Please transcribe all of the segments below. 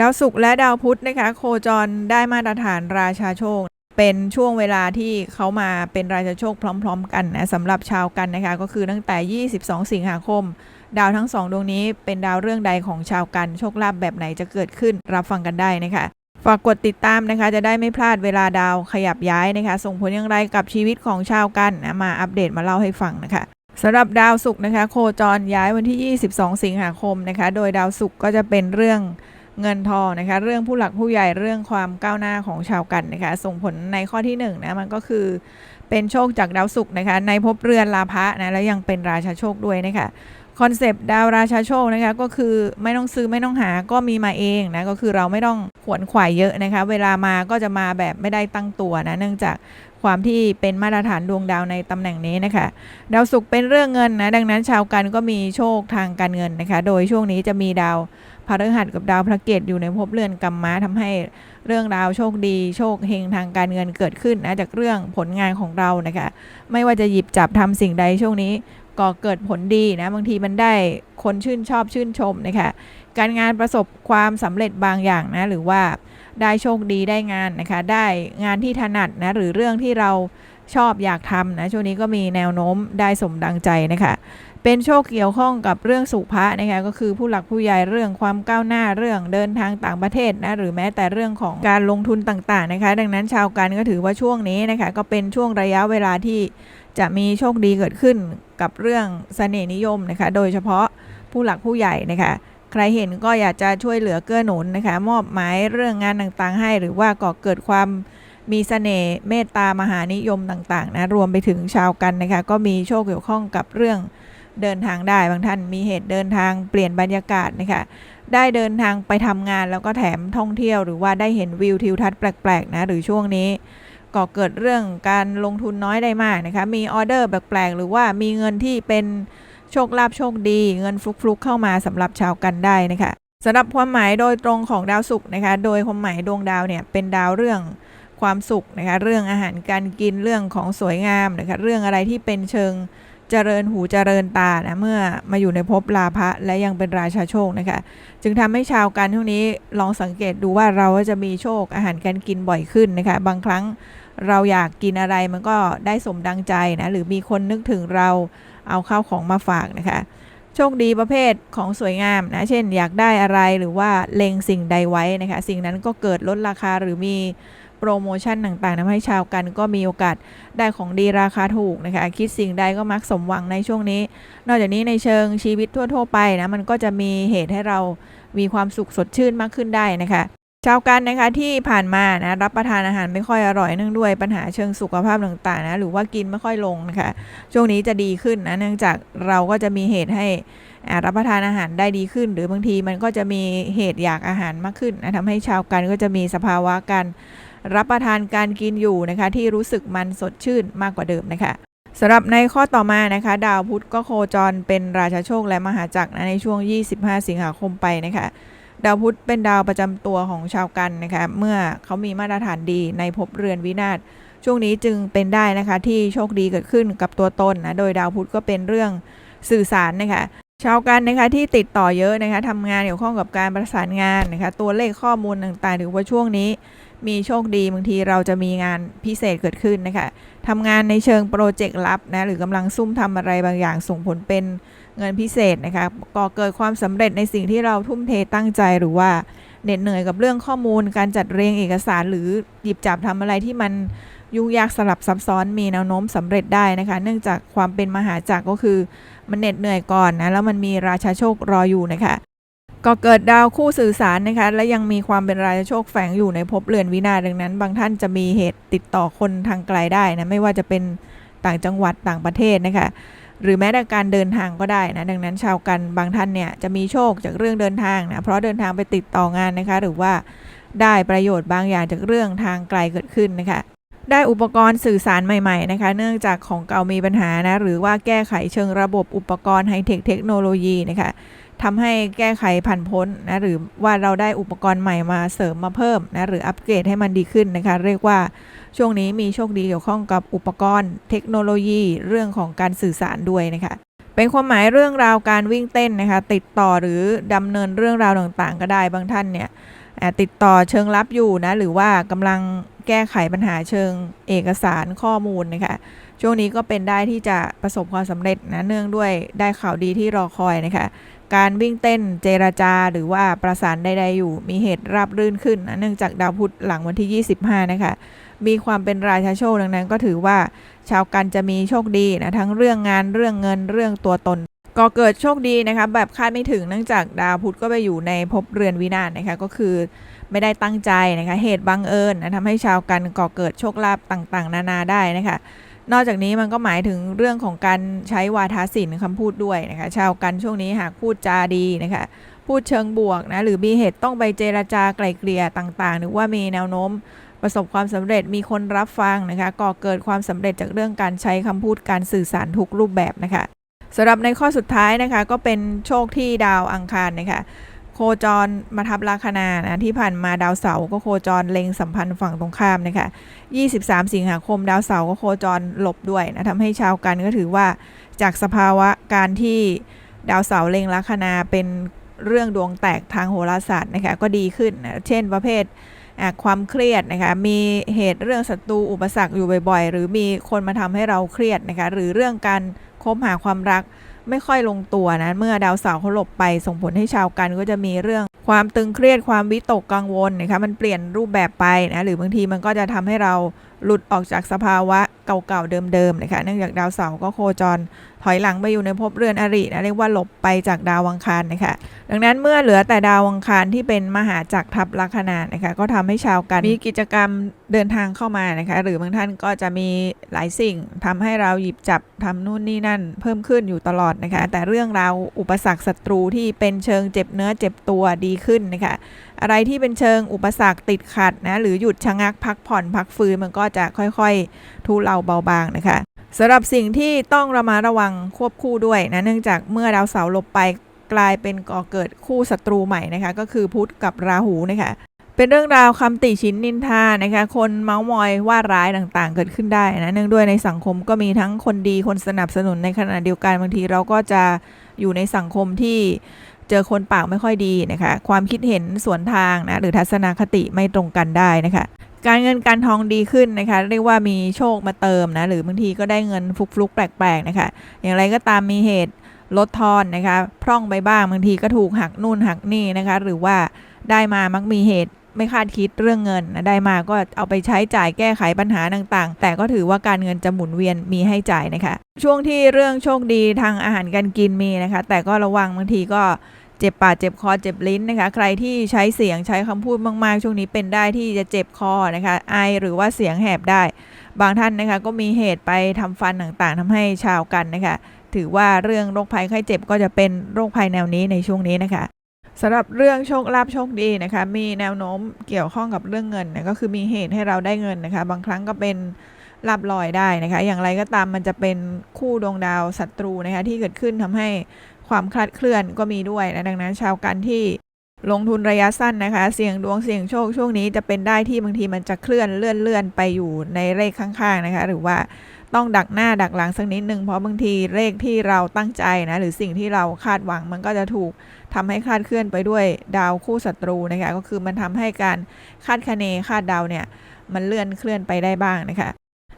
ดาวศุกร์และดาวพุธนะคะโคจรได้มาตรฐานราชาโชค เป็นช่วงเวลาที่เขามาเป็นราชาโชคพร้อม ๆ กันนะสำหรับชาวกันนะคะก็คือตั้งแต่ 22 สิงหาคม ดาวทั้งสองดวงนี้เป็นดาวเรื่องใดของชาวกันโชคลาภแบบไหนจะเกิดขึ้นรับฟังกันได้นะคะฝากกดติดตามนะคะ จะได้ไม่พลาดเวลาดาวขยับย้ายนะคะ ส่งผลอย่างไรกับชีวิตของชาวกันนะมาอัปเดตมาเล่าให้ฟังนะคะสำหรับดาวศุกร์นะคะ โคจรย้ายวันที่ 22 สิงหาคมนะคะ โดยดาวศุกร์ก็จะเป็นเรื่อง เงินทองนะคะเรื่องผู้หลักผู้ใหญ่เรื่องความก้าวหน้าของชาวกันนะคะส่งผลในข้อที่1นนะมันก็คือเป็นโชคจากดาวศุกร์นะคะในภพเรือนลาภะนะแล้วยังเป็นราชาโชคด้วยนะคะคอนเซปต์ดาวราชาโชคนะคะก็คือไม่ต้องซื้อไม่ต้องหาก็มีมาเองนะก็คือเราไม่ต้องขวนขวายเยอะนะคะเวลามาก็จะมาแบบไม่ได้ตั้งตัวนะเนื่องจากความที่เป็นมาตรฐานดวงดาวในตำแหน่งนี้นะคะ ดาวศุกร์เป็นเรื่องเงินนะดังนั้นชาวกันก็มีโชคทางการเงินนะคะ โดยช่วงนี้จะมีดาว พฤหัสกับดาวพระเกตอยู่ในภพเรือนกรรมะทำให้เรื่องราวโชคดีโชคเฮงทางการเงินเกิดขึ้นนะจากเรื่องผลงานของเรานะคะไม่ว่าจะหยิบจับทำสิ่งใดช่วงนี้ก็เกิดผลดีนะบางทีมันได้คนชื่นชอบชื่นชมนะคะการงานประสบความสำเร็จบางอย่างนะหรือว่าได้โชคดีได้งานนะคะได้งานที่ถนัดนะหรือเรื่องที่เราชอบอยากทำนะช่วงนี้ก็มีแนวโน้มได้สมดังใจนะคะ เป็นโชคเกี่ยวข้องกับเรื่องสุภะนะคะก็คือผู้หลักผู้ใหญ่เรื่องความก้าวหน้าเรื่องเดินทางต่างประเทศนะหรือแม้แต่เรื่องของการลงทุนต่างๆนะคะ ดังนั้นชาวกันก็ถือว่าช่วงนี้นะคะก็เป็นช่วงระยะเวลาที่จะมีโชคดีเกิดขึ้นกับเรื่องเสน่ห์นิยมนะคะ โดยเฉพาะผู้หลักผู้ใหญ่นะคะใครเห็นก็อยากจะช่วยเหลือเกื้อหนุนนะคะ มอบหมายเรื่องงานต่างๆ ให้ หรือว่าก่อเกิดความมีเสน่ห์เมตตามหานิยมต่างๆนะรวมไปถึงชาวกันนะคะ ก็มีโชคเกี่ยวข้องกับเรื่อง เดินทางได้บางท่านมีเหตุเดินทางเปลี่ยนบรรยากาศนะคะได้เดินทางไปทำงานแล้วก็แถมท่องเที่ยว หรือว่าได้เห็นวิวทิวทัศน์แปลกๆนะหรือช่วงนี้ก่อเกิดเรื่องการลงทุนน้อยได้มากนะคะมีออเดอร์แปลกๆหรือว่ามีเงินที่เป็นโชคลาภโชคดี เงินฟลุกๆเข้ามาสำหรับชาวกันได้นะคะสำหรับความหมายโดยตรงของดาวศุกร์นะคะ โดยความหมายดวงดาวเนี่ยเป็นดาวเรื่องความสุขนะคะ เรื่องอาหารการกินเรื่องของสวยงามนะคะ เรื่องอะไรที่เป็นเชิง เจริญหูเจริญตานะเมื่อมาอยู่ในภพลาภะและยังเป็นราชาโชคนะคะ จึงทำให้ชาวกันช่วงนี้ลองสังเกตดูว่าเราจะมีโชคอาหารการกินบ่อยขึ้นนะคะ บางครั้งเราอยากกินอะไรมันก็ได้สมดังใจนะหรือมีคนนึกถึงเราเอาข้าวของมาฝากนะคะ โชคดีประเภทของสวยงามนะเช่น อยากได้อะไรหรือว่าเล็งสิ่งใดไว้นะคะ สิ่งนั้นก็เกิดลดราคาหรือมี รโมชั่นต่างๆทำให้ชาวกันก็มีโอกาสได้ของดีราคาถูกนะคะคิดสิ่งใดก็มักสมหวังในช่วงนี้ นอกจากนี้ในเชิงชีวิตทั่ว ๆ ไปนะมันก็จะมีเหตุให้เรามีความสุขสดชื่นมากขึ้นได้นะคะชาวกันนะคะที่ผ่านมานะรับประทานอาหารไม่ค่อยอร่อยเนื่องด้วยปัญหาเชิงสุขภาพต่างๆนะหรือว่ากินไม่ค่อยลงนะคะช่วงนี้จะดีขึ้นนะเนื่องจากเราก็จะมีเหตุให้รับประทานอาหารได้ดีขึ้น หรือบางทีมันก็จะมีเหตุอยากอาหารมากขึ้นนะทำให้ชาวกันก็จะมีสภาวะการ รับประทานการกินอยู่นะคะที่รู้สึกมันสดชื่นมากกว่าเดิมนะคะสำหรับในข้อต่อมานะคะ ดาวพุธก็โคจรเป็นราชาโชคและมหาจักรนะในช่วง 25 สิงหาคมไปนะคะดาวพุธเป็นดาวประจำตัวของชาวกันนะคะเมื่อเขามีมาตรฐานดีในภพเรือนวินาศช่วงนี้จึงเป็นได้นะคะที่โชคดีเกิดขึ้นกับตัวตนนะโดยดาวพุธก็เป็นเรื่องสื่อสารนะคะ ชาวกันนะคะที่ติดต่อเยอะนะคะทำงานเกี่ยวข้องกับการประสานงานนะคะตัวเลขข้อมูลต่างๆหรือว่าช่วงนี้ มีโชคดีบางทีเราจะมีงานพิเศษเกิดขึ้นนะคะทำงานในเชิงโปรเจกต์ลับนะหรือกำลังซุ่มทำอะไรบางอย่างส่งผลเป็นเงินพิเศษนะคะก่อเกิดความสำเร็จในสิ่งที่เราทุ่มเทตั้งใจหรือว่าเหน็ดเหนื่อยกับเรื่องข้อมูล การจัดเรียงเอกสารหรือหยิบจับทำอะไรที่มัน ยุ่งยากสลับซับซ้อนมีแนวโน้มสำเร็จได้นะคะ เนื่องจากความเป็นมหาจักรก็คือมันเหน็ดเหนื่อยก่อนนะแล้วมันมีราชาโชครออยู่นะคะก็เกิดดาวคู่สื่อสารนะคะ และยังมีความเป็นราชาโชคแฝงอยู่ในภพเรือนวินาดังนั้น บางท่านจะมีเหตุติดต่อคนทางไกลได้นะไม่ว่าจะเป็นต่างจังหวัดต่างประเทศนะคะ หรือแม้แต่การเดินทางก็ได้นะดังนั้นชาวกันบางท่านเนี่ยจะมีโชคจากเรื่องเดินทางนะเพราะเดินทางไปติดต่องานนะคะ หรือว่าได้ประโยชน์บางอย่างจากเรื่องทางไกลเกิดขึ้นนะคะ ได้อุปกรณ์สื่อสารใหม่ๆนะคะ เนื่องจากของเก่ามีปัญหานะ หรือว่าแก้ไขเชิงระบบอุปกรณ์ไฮเทคเทคโนโลยีนะคะทำให้แก้ไขผ่านพ้นนะหรือว่าเราได้อุปกรณ์ใหม่มาเสริมมาเพิ่มนะหรืออัปเกรดให้มันดีขึ้นนะคะ เรียกว่าช่วงนี้มีโชคดีเกี่ยวข้องกับอุปกรณ์เทคโนโลยี เรื่องของการสื่อสารด้วยนะคะ เป็นความหมายเรื่องราวการวิ่งเต้นนะคะ ติดต่อหรือดำเนินเรื่องราวต่างๆ ก็ได้บางท่านเนี่ยติดต่อเชิงลับอยู่นะหรือว่ากำลัง แก้ไขปัญหาเชิงเอกสารข้อมูลนะคะช่วงนี้ก็เป็นได้ที่จะประสบความสำเร็จนะเนื่องด้วยได้ข่าวดีที่รอคอยนะคะการวิ่งเต้นเจรจาหรือว่าประสานใดๆอยู่ มีเหตุราบรื่นขึ้นนะเนื่องจากดาวพุธหลังวันที่ 25 นะคะมีความเป็นราชาโชคดังนั้นก็ถือว่าชาวกันจะมีโชคดีนะทั้งเรื่องงานเรื่องเงินเรื่องตัวตนก็เกิดโชคดีนะคะแบบคาดไม่ถึงเนื่องจากดาวพุธก็ไปอยู่ในภพเรือนวินาศนะคะก็คือ ไม่ได้ตั้งใจนะคะเหตุบังเอิญนะทำให้ชาวกันก่อเกิดโชคลาภต่างๆ นานาได้นะคะนอกจากนี้มันก็หมายถึงเรื่องของการใช้วาทศิลป์คำพูดด้วยนะคะชาวกันช่วงนี้หากพูดจาดีนะคะพูดเชิงบวกนะหรือมีเหตุต้องไปเจราจาไกล่เกลี่ยต่างๆ หรือว่ามีแนวโน้มประสบความสำเร็จมีคนรับฟังนะคะก่อเกิดความสำเร็จจากเรื่องการใช้คำพูดการสื่อสารทุกรูปแบบนะคะสำหรับในข้อสุดท้ายนะคะก็เป็นโชคที่ดาวอังคารนะคะ โคจรมาทับลัคนานะที่ผ่านมาดาวเสาร์ก็โคจรเล็งสัมพันธ์ฝั่งตรงข้ามนะคะ23 สิงหาคมดาวเสาร์ก็โคจรหลบด้วยนะทำให้ชาวกันก็ถือว่าจากสภาวะการที่ดาวเสาร์เล็งลัคนาเป็นเรื่องดวงแตกทางโหราศาสตร์นะคะก็ดีขึ้นนะเช่นประเภทความเครียดนะคะมีเหตุเรื่องศัตรูอุปสรรคอยู่บ่อยๆ หรือมีคนมาทำให้เราเครียดนะคะหรือเรื่องการคบหาความรัก ไม่ค่อยลงตัวนะ เมื่อดาวเสาร์เขาหลบไปส่งผลให้ชาวกันก็จะมีเรื่องความตึงเครียดความวิตกกังวลนะคะมันเปลี่ยนรูปแบบไปนะหรือบางทีมันก็จะทำให้เราหลุดออกจากสภาวะ เก่าๆเดิมๆนะคะเนื่องจากดาวเสาร์ก็โคจรถอยหลังไปอยู่ในภพเรือนอรินะเรียกว่าหลบไปจากดาวอังคารนะคะดังนั้นเมื่อเหลือแต่ดาวอังคารที่เป็นมหาจักรทัพลัคนานะคะก็ทำให้ชาวกันมีกิจกรรมเดินทางเข้ามานะคะหรือบางท่านก็จะมีหลายสิ่งทำให้เราหยิบจับทำนู่นนี่นั่นเพิ่มขึ้นอยู่ตลอดนะคะแต่เรื่องราวอุปสรรคศัตรูที่เป็นเชิงเจ็บเนื้อเจ็บตัวดีขึ้นนะคะอะไรที่เป็นเชิงอุปสรรคติดขัดนะหรือหยุดชะงักพักผ่อนพักฟื้นมันก็จะค่อยๆทุเลาเบาบางนะคะสำหรับสิ่งที่ต้องระมัดระวังควบคู่ด้วยนะเนื่องจากเมื่อดาวเสาร์หลบไปกลายเป็นก่อเกิดคู่ศัตรูใหม่นะคะก็คือพุธกับราหูนะคะเป็นเรื่องราวคำติชินนินทานะคะคนเมาส์มอยว่าร้ายต่างๆ เกิดขึ้นได้นะเนื่องด้วยในสังคมก็มีทั้งคนดีคนสนับสนุนในขณะเดียวกันบางทีเราก็จะอยู่ในสังคมที่เจอคนปากไม่ค่อยดีนะคะความคิดเห็นสวนทางนะหรือทัศนคติไม่ตรงกันได้นะคะ การเงินการทองดีขึ้นนะคะ เรียกว่ามีโชคมาเติมนะ หรือบางทีก็ได้เงินฟลุกๆแปลกๆนะคะ อย่างไรก็ตามมีเหตุลดทอนนะคะ พร่องไปบ้างบางทีก็ถูกหักนู่นหักนี่นะคะ หรือว่าได้มามักมีเหตุไม่คาดคิดเรื่องเงินนะได้มาก็เอาไปใช้จ่ายแก้ไขปัญหาต่างๆ แต่ก็ถือว่าการเงินจะหมุนเวียนมีให้จ่ายนะคะ ช่วงที่เรื่องโชคดีทางอาหารการกินมีนะคะ แต่ก็ระวังบางทีก็ เจ็บปากเจ็บคอเจ็บลิ้นนะคะ ใครที่ใช้เสียงใช้คำพูดมากๆ ช่วงนี้เป็นได้ที่จะเจ็บคอนะคะ ไอหรือว่าเสียงแหบได้ บางท่านนะคะก็มีเหตุไปทำฟันต่างๆทำให้ชาวกันนะคะ ถือว่าเรื่องโรคภัยไข้เจ็บก็จะเป็นโรคภัยแนวนี้ในช่วงนี้นะคะสำหรับเรื่องโชคลาภโชคดีนะคะ มีแนวโน้มเกี่ยวข้องกับเรื่องเงินนะก็คือมีเหตุให้เราได้เงินนะคะ บางครั้งก็เป็นลาบลอยได้นะคะ อย่างไรก็ตามมันจะเป็นคู่ดวงดาวศัตรูนะคะที่เกิดขึ้นทำให้ ความคลาดเคลื่อนก็มีด้วยนะดังนั้นชาวกันที่ลงทุนระยะสั้นนะคะ เสี่ยงดวงเสี่ยงโชคช่วงนี้จะเป็นได้ที่บางทีมันจะเคลื่อนเลื่อนเลื่อนไปอยู่ในเลขข้างๆนะคะ หรือว่าต้องดักหน้าดักหลังสักนิดนึงเพราะบางทีเลขที่เราตั้งใจนะหรือสิ่งที่เราคาดหวังมันก็จะถูกทำให้คลาดเคลื่อนไปด้วยดาวคู่ศัตรูนะคะก็คือมันทำให้การคาดคะเนคาดเดาเนี่ยมันเลื่อนเคลื่อนไปได้บ้างนะคะ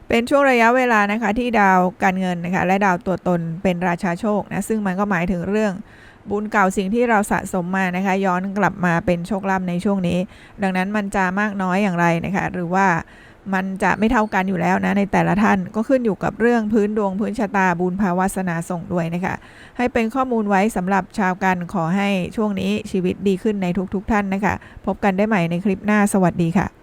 เป็นช่วงระยะเวลานะคะที่ดาวการเงินนะคะและดาวตัวตนเป็นราชาโชคนะซึ่งมันก็หมายถึงเรื่องบุญเก่าสิ่งที่เราสะสมมานะคะ ย้อนกลับมาเป็นโชคลาภในช่วงนี้ ดังนั้นมันจะมากน้อยอย่างไรนะคะ หรือว่ามันจะไม่เท่ากันอยู่แล้วนะในแต่ละท่านก็ขึ้นอยู่กับเรื่องพื้นดวงพื้นชะตาบุญภาวาสนาส่งด้วยนะคะให้เป็นข้อมูลไว้สำหรับชาวกันขอให้ช่วงนี้ชีวิตดีขึ้นในทุกๆทท่านนะคะ พบกันได้ใหม่ในคลิปหน้าสวัสดีค่ะ